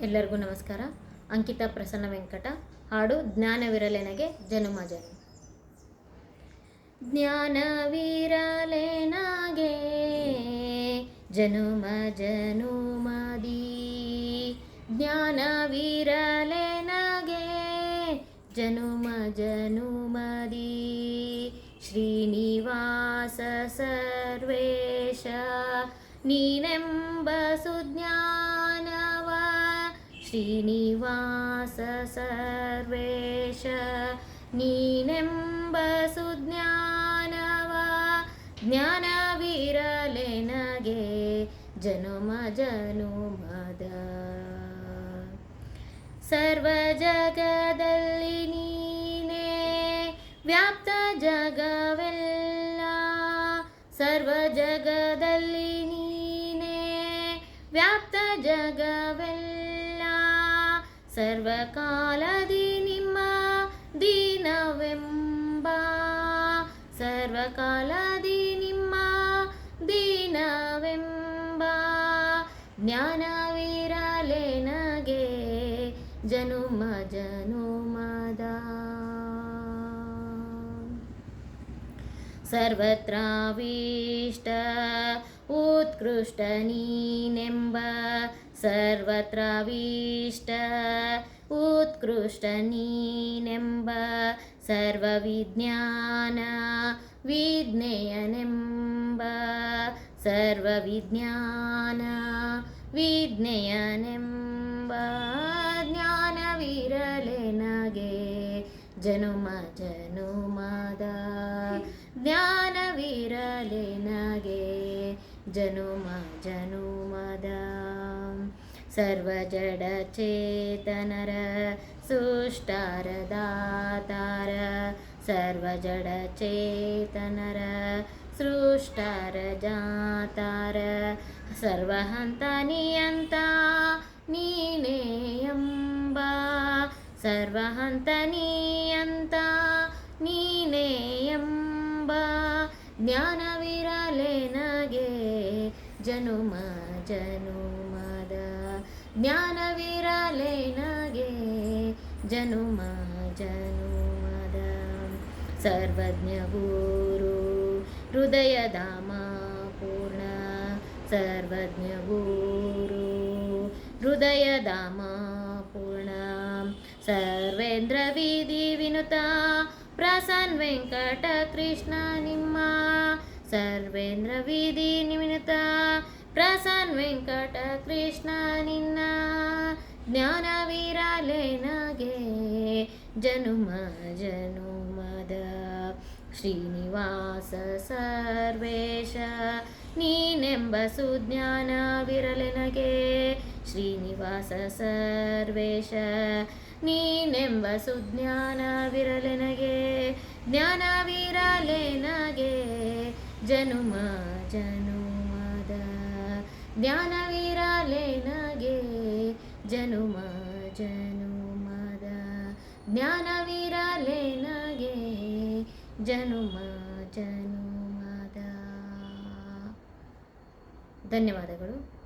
ಎಲ್ಲರಿಗೂ ನಮಸ್ಕಾರ. ಅಂಕಿತಾ ಪ್ರಸನ್ನ ವೆಂಕಟ, ಹಾಡು ಜ್ಞಾನವಿರಲೆನಗೆ ಜನುಮ ಜನು ಜ್ಞಾನವಿರಲೆನಗೆ ಜನುಮ ಜನುಮದಿ. ಜ್ಞಾನವಿರಲೆನಗೆ ಜನುಮ ಜನುಮದಿ. ಶ್ರೀನಿವಾಸ ಸರ್ವೇಶ ನೀನೆಂಬ ಸುಜ್ಞಾನವ ಶ್ರೀನಿವಾಸ ಸರ್ವೇಶ, ನೀನೆಂಬ ಸುಜ್ಞಾನವ ಜ್ಞಾನವಿರಲೆನಗೆ ಜನುಮ ಜನುಮದ. ಸರ್ವ ಜಗದಲ್ಲಿ ನೀನೇ, ವ್ಯಾಪ್ತ ಜಗವೆಲ್ಲ, ಸರ್ವ ಜಗದಲ್ಲಿ ನೀನೇ, ವ್ಯಾಪ್ತ ಜಗವೆಲ್ಲ. ಸರ್ವಕಾಲದಿ ನಿಮ್ಮ ದೀನವೆಂಬ ಸರ್ವಕಾಲದಿ ನಿಮ್ಮ ದೀನವೆಂಬ ಜ್ಞಾನವಿರಲೆನಗೆ ಜನುಮ ಜನುಮದ ಸರ್ವತ್ರಾವಿಷ್ಟ ಉತ್ಕೃಷ್ಟ ನೀನೆಂಬ ಸರ್ವತ್ರಾವಿಷ್ಟ ಉತ್ಕೃಷ್ಟ ನೀನೆಂಬ ಸರ್ವವಿಜ್ಞಾನ ವಿಜ್ಞೇಯನೆಂಬ ಸರ್ವವಿಜ್ಞಾನ ವಿಜ್ಞೇಯನೆಂಬ ಜ್ಞಾನವಿರಲೆನಗೆ ಜನುಮ ಜನುಮದ ಜ್ಞಾನವಿರಲೆನಗೆ ಜನುಮ ಜನುಮದ ಸರ್ವಜಡ ಚೇತನರ ಸುಷ್ಟಾರದಾತಾರ ಸರ್ವಜಡ ಚೇತನರ ಸೃಷ್ಟಾರ ಜಾತಾರ ಸರ್ವಹಂತ ನಿಯಂತ ನೀನೇಯಂಬ ಸರ್ವಹಂತ ನಿಯಂತ ನೀನೇಯಂಬ, ಜ್ಞಾನವಿರಲೆ ಜ್ಞಾನವಿರಲೆನಗೆ ಜನುಮ, ಜನುಮದ ಜ್ಞಾನವಿರಲೆನಗೆ? ಜನುಮ, ಜನುಮದ ಸರ್ವಜ್ಞ ಗುರು ಹೃದಯಧಾಮ ಪೂರ್ಣ ಸರ್ವಜ್ಞ ಗುರು ಹೃದಯಧಾಮ ಪೂರ್ಣ ಸರ್ವೇಂದ್ರ ವಿಧಿ ವಿನುತ ಪ್ರಸನ್ ವೆಂಕಟ ಕೃಷ್ಣ ನಿಮ್ಮ ಸರ್ವೇಂದ್ರ ವಿಧಿ ನಿಮಿನತ, ಪ್ರಸನ್ ವೆಂಕಟ ಕೃಷ್ಣ ನಿನ್ನ ಜ್ಞಾನವಿರಲೆನಗೆ ಜನುಮ ಜನುಮದ. ಶ್ರೀನಿವಾಸ ಸರ್ವೇಶ, ನೀನೆಂಬ ಸುಜ್ಞಾನವಿರಲೆನಗೆ ಶ್ರೀನಿವಾಸ ಸರ್ವೇಶ, ನೀನೆಂಬ ಸುಜ್ಞಾನವಿರಲೆನಗೆ ಜ್ಞಾನವಿರಲೆನಗೆ ಜನುಮ ಜನುಮದ ಜ್ಞಾನವಿರಲೆನಗೆ? ಜನುಮ ಜನುಮದ ಜ್ಞಾನವಿರಲೆನಗೆ? ಜನುಮ ಜನುಮದ. ಧನ್ಯವಾದಗಳು.